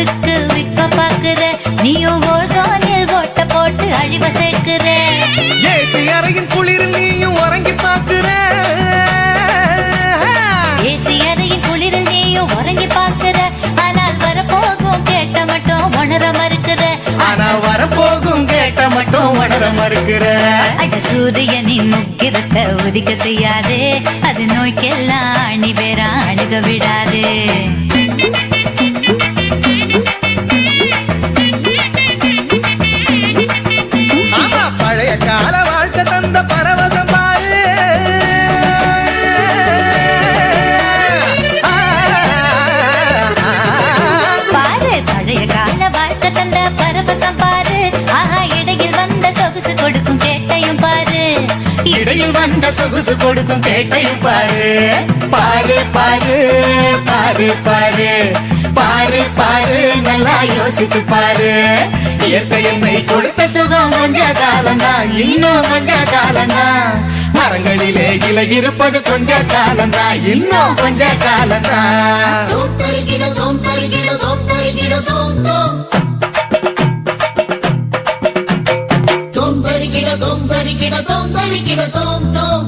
காசுக்கு விற்க பாக்குற நீயும் ஓசோனில் ஓட்ட போட்டு அழிவ சேர்க்கிற ஏசி அறையின் குளிரில் நீயும் உறங்கி பாக்குற ஏசி அறையின் குளிரில் நீயும் உறங்கி பாக்குற ஆனால் வரப்போகும் கேட்ட மட்டும் உணர மறுக்கிற ஆனா வரப்போகும் கேட்ட மட்டும் உணர மறுக்கிற அட சூரியனின் முக்கிரத்தை உதிக்க செய்யாதே. அது நோய்க்கெல்லாம் அணி வேற அணுக விடாதே. கால தந்த பரவசம் பாரு. ஆஹா இடையில் வந்த சொகுசு கொடுக்கும் கேட்டையும் பாரு. இடையில் வந்த சொகுசு கொடுக்கும் கேட்டையும் பாரு. பாரு பாரு பாரு பாரு. பாரு பாரு நல்லா யோசித்து பாரு. இயற்கை கொடுத்த சுகம் கொஞ்ச காலந்தா இன்னும் கொஞ்ச காலந்தா மரங்களிலே இலை இருப்பது கொஞ்ச காலந்தா இன்னும் கொஞ்ச காலம்தான் கிட தோம் கறி கிட தோம் கறி கிட தோம் தோம்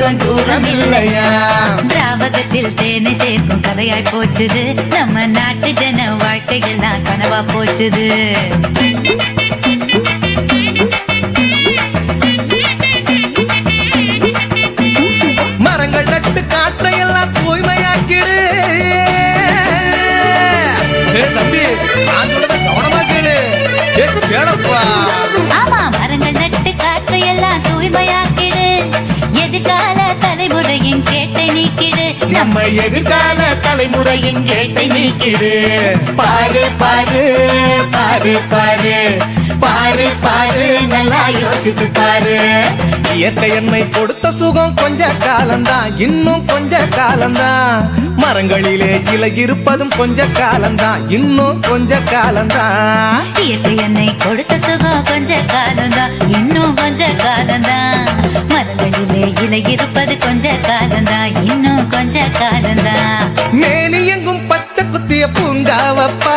கெட்டும் தூரம் இல்லையா திராவகத்தில் தேனை சேர்க்கும் கதையாய் போச்சுது. நம்ம நாட்டு ஜன வாழ்க்கையெல்லாம் கனவா போச்சுது. மரங்கள் நட்டு காற்றை எல்லாம் தூய்மையாக்கிடு. ஏய் தம்பி நான் சொல்றத கவனமா ஆமா மரங்கள் எல்லாம் தூய்மையாக்கிடு. எதிர்கால தலைமுறையின் கேட்டை நீக்கிடு. நம்ம எதிர்கால தலைமுறையின் கேட்டை நீக்கிடு. பாரு பாரு பாரு பாரு. பாரு பாரு நல்லா யோசித்து பாரு. இயற்கை என்னை கொடுத்த சுகம் கொஞ்ச காலம்தான். இன்னும் கொஞ்ச காலம்தான். மரங்களிலே இலை இருப்பதும் கொஞ்ச காலம்தான். இன்னும் கொஞ்ச காலம்தான். இயற்கை என்னை கொடுத்த சுகம் கொஞ்ச காலம்தான். இன்னும் கொஞ்ச மரங்களிலே இருப்பது கொஞ்ச காலந்தா இன்னும் கொஞ்ச காலந்தா மேனி எங்கும் பச்சை குத்திய பூங்காவப்பா.